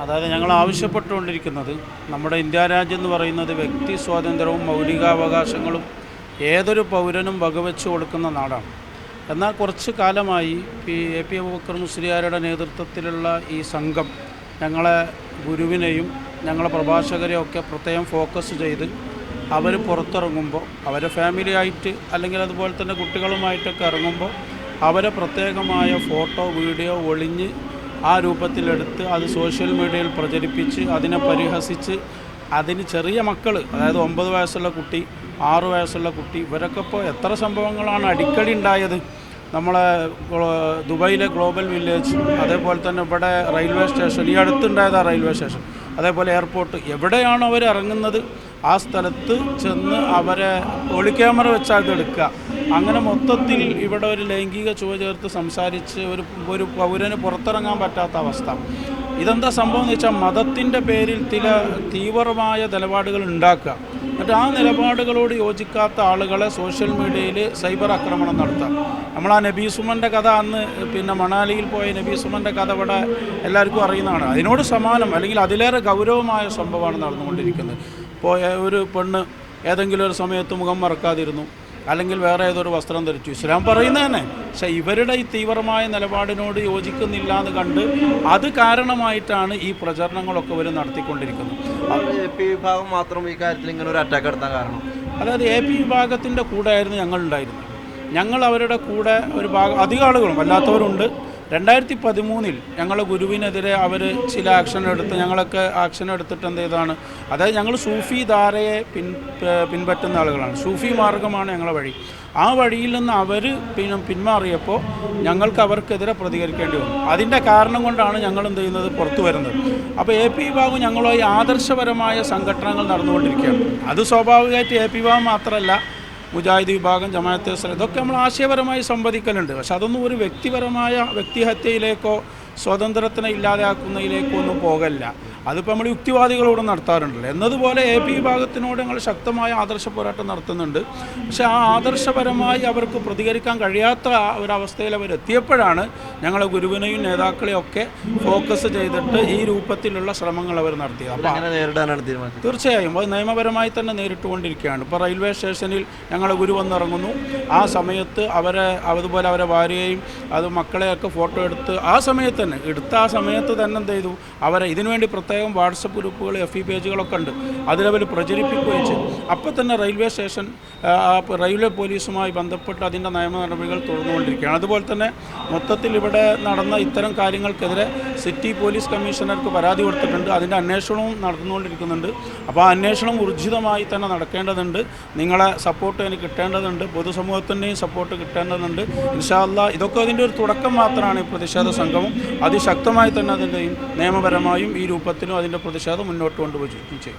അതായത് ഞങ്ങൾ ആവശ്യപ്പെട്ടുകൊണ്ടിരിക്കുന്നത് നമ്മുടെ ഇന്ത്യ രാജ്യം എന്ന് പറയുന്നത് വ്യക്തി സ്വാതന്ത്ര്യവും മൗലികാവകാശങ്ങളും ഏതൊരു പൗരനും വകവെച്ച് കൊടുക്കുന്ന നാടാണ്. എന്നാൽ കുറച്ച് കാലമായി പി എ പി അബൂബക്കർ മുസ്ലിയാരുടെ നേതൃത്വത്തിലുള്ള ഈ സംഘം ഞങ്ങളെ ഗുരുവിനെയും ഞങ്ങളെ പ്രഭാഷകരെയും ഒക്കെ പ്രത്യേകം ഫോക്കസ് ചെയ്ത് അവർ പുറത്തിറങ്ങുമ്പോൾ അവരെ ഫാമിലി ആയിട്ട് അല്ലെങ്കിൽ അതുപോലെ തന്നെ കുട്ടികളുമായിട്ടൊക്കെ ഇറങ്ങുമ്പോൾ അവരെ പ്രത്യേകമായ ഫോട്ടോ വീഡിയോ ഒളിഞ്ഞ് ആ രൂപത്തിലെടുത്ത് അത് സോഷ്യൽ മീഡിയയിൽ പ്രചരിപ്പിച്ച് അതിനെ പരിഹസിച്ച് അതിന് ചെറിയ മക്കൾ അതായത് ഒമ്പത് വയസ്സുള്ള കുട്ടി ആറ് വയസ്സുള്ള കുട്ടി ഇവരൊക്കെ ഇപ്പോൾ എത്ര സംഭവങ്ങളാണ് അടിക്കടി ഉണ്ടായത്? നമ്മളെ ദുബായിലെ ഗ്ലോബൽ വില്ലേജ് അതേപോലെ തന്നെ ഇവിടെ റെയിൽവേ സ്റ്റേഷൻ ഈ അടുത്തുണ്ടായതാണ് റെയിൽവേ സ്റ്റേഷൻ അതേപോലെ എയർപോർട്ട് എവിടെയാണ് അവർ ഇറങ്ങുന്നത്? ആ സ്ഥലത്ത് ചെന്ന് അവരെ ഒളി ക്യാമറ വെച്ചാൽ എടുക്കുക. അങ്ങനെ മൊത്തത്തിൽ ഇവിടെ ഒരു ലൈംഗിക ചുവ ചേർത്ത് സംസാരിച്ച് ഒരു ഒരു പൗരന് പുറത്തിറങ്ങാൻ പറ്റാത്ത അവസ്ഥ. ഇതെന്താ സംഭവം എന്ന് വെച്ചാൽ മതത്തിന്റെ പേരിൽ ചില തീവ്രമായ നിലപാടുകൾ ഉണ്ടാക്കുക. എന്നിട്ട് ആ നിലപാടുകളോട് യോജിക്കാത്ത ആളുകളെ സോഷ്യൽ മീഡിയയിൽ സൈബർ ആക്രമണം നടത്താം. നമ്മൾ ആ നബീസുമന്റെ കഥ അന്ന് പിന്നെ മണാലിയിൽ പോയ നബീസുമന്റെ കഥ ഇവിടെ എല്ലാവർക്കും അറിയുന്നതാണ്. അതിനോട് സമാനം അല്ലെങ്കിൽ അതിലേറെ ഗൗരവമായ സംഭവമാണ് നടന്നുകൊണ്ടിരിക്കുന്നത്. ഇപ്പോൾ ഏ- ഒരു പെണ്ണ് ഏതെങ്കിലും ഒരു സമയത്ത് മുഖം മറക്കാതിരുന്നു. അല്ലെങ്കിൽ വേറെ ഏതൊരു വസ്ത്രം ധരിച്ചു. ഇസ്ലാം പറയുന്നത് തന്നെ പക്ഷെ ഇവരുടെ ഈ തീവ്രമായ നിലപാടിനോട് യോജിക്കുന്നില്ല എന്ന് കണ്ട് അത് കാരണമായിട്ടാണ് ഈ പ്രചരണങ്ങളൊക്കെ ഇവർ നടത്തിക്കൊണ്ടിരിക്കുന്നത്. എ പി വിഭാഗം മാത്രം ഈ കാര്യത്തിൽ ഇങ്ങനെ ഒരു അറ്റാക്ക് നടത്താൻ കാരണം? അതായത് എ പി വിഭാഗത്തിന്റെ കൂടെ ആയിരുന്നു ഞങ്ങളുണ്ടായിരുന്നത്. ഞങ്ങൾ അവരുടെ കൂടെ ഒരു ഭാഗം അധികം ആളുകളും അല്ലാത്തവരുണ്ട് രണ്ടായിരത്തി പതിമൂന്നിൽ ഞങ്ങളെ ഗുരുവിനെതിരെ അവർ ചില ആക്ഷൻ എടുത്ത് ഞങ്ങളൊക്കെ ആക്ഷൻ എടുത്തിട്ട് എന്ത് ചെയ്താണ് അതായത് ഞങ്ങൾ സൂഫി ധാരയെ പിൻ പിൻപറ്റുന്ന ആളുകളാണ്. സൂഫി മാർഗമാണ് ഞങ്ങളെ വഴി. ആ വഴിയിൽ നിന്ന് അവർ പിന്നെ പിന്മാറിയപ്പോൾ ഞങ്ങൾക്ക് അവർക്കെതിരെ പ്രതികരിക്കേണ്ടി വന്നു. അതിന്റെ കാരണം കൊണ്ടാണ് ഞങ്ങൾ എന്ത് ചെയ്യുന്നത് പുറത്തു വരുന്നത്. അപ്പോൾ എ പി വിഭാഗം ഞങ്ങളുമായി ആദർശപരമായ സംഘടനകൾ നടന്നുകൊണ്ടിരിക്കുകയാണ്. അത് സ്വാഭാവികമായിട്ട് എ പി വിഭാഗം മാത്രമല്ല മുജാഹിദ് വിഭാഗം ജമാഅത്തെ ഇതൊക്കെ നമ്മൾ ആശയപരമായി സംവദിക്കലുണ്ട്. പക്ഷെ അതൊന്നും ഒരു വ്യക്തിപരമായ വ്യക്തിഹത്യയിലേക്കോ സ്വാതന്ത്ര്യത്തിനെ ഇല്ലാതെയാക്കുന്നതിലേക്കൊന്നും പോകല്ല. അതിപ്പോൾ നമ്മൾ യുക്തിവാദികളോട് നടത്താറുണ്ടല്ലോ. എന്നതുപോലെ എ പി വിഭാഗത്തിനോട് ഞങ്ങൾ ശക്തമായ ആദർശ പോരാട്ടം നടത്തുന്നുണ്ട്. പക്ഷേ ആ ആദർശപരമായി അവർക്ക് പ്രതികരിക്കാൻ കഴിയാത്ത ഒരവസ്ഥയിൽ അവരെത്തിയപ്പോഴാണ് ഞങ്ങൾ ഗുരുവിനെയും നേതാക്കളെയും ഒക്കെ ഫോക്കസ് ചെയ്തിട്ട് ഈ രൂപത്തിലുള്ള ശ്രമങ്ങൾ അവർ നടത്തിയത്. അപ്പോൾ അങ്ങനെ നേരിടാനാണ് തീരുമാനം? തീർച്ചയായും. അത് നിയമപരമായി തന്നെ നേരിട്ടുകൊണ്ടിരിക്കുകയാണ്. ഇപ്പോൾ റെയിൽവേ സ്റ്റേഷനിൽ ഞങ്ങൾ ഗുരു വന്നിറങ്ങുന്നു. ആ സമയത്ത് അവരെ അതുപോലെ അവരെ ഭാര്യയെയും അത് മക്കളെയൊക്കെ ഫോട്ടോ എടുത്ത് ആ സമയത്ത് തന്നെ. എടുത്ത ആ സമയത്ത് തന്നെ എന്ത് ചെയ്തു? അവരെ ഇതിനുവേണ്ടി പ്രത്യേകം വാട്സപ്പ് ഗ്രൂപ്പുകൾ എഫ് ഇ പേജുകളൊക്കെ ഉണ്ട്. അതിലവർ പ്രചരിപ്പിക്കുകയും ചെയ്തു. അപ്പോൾ തന്നെ റെയിൽവേ സ്റ്റേഷൻ റെയിൽവേ പോലീസുമായി ബന്ധപ്പെട്ട് അതിന്റെ നിയമ നടപടികൾ തുടർന്നുകൊണ്ടിരിക്കുകയാണ്. അതുപോലെ തന്നെ മൊത്തത്തിൽ ഇവിടെ നടന്ന ഇത്തരം കാര്യങ്ങൾക്കെതിരെ സിറ്റി പോലീസ് കമ്മീഷണർക്ക് പരാതി കൊടുത്തിട്ടുണ്ട്. അതിന്റെ അന്വേഷണവും നടന്നുകൊണ്ടിരിക്കുന്നുണ്ട്. അപ്പോൾ ആ അന്വേഷണം ഊർജിതമായി തന്നെ നടക്കേണ്ടതുണ്ട്. നിങ്ങളെ സപ്പോർട്ട് എനിക്ക് കിട്ടേണ്ടതുണ്ട്. പൊതുസമൂഹത്തിന്റെയും സപ്പോർട്ട് കിട്ടേണ്ടതുണ്ട്. ഇൻഷാല്ല ഇതൊക്കെ അതിന്റെ ഒരു തുടക്കം മാത്രമാണ് ഈ പ്രതിഷേധ സംഘവും അതിശക്തമായി തന്നെ അതിന്റെയും നിയമപരമായും ഈ രൂപത്തിലും അതിന്റെ പ്രതിഷേധം മുന്നോട്ട് കൊണ്ടുപോയി ചെയ്യും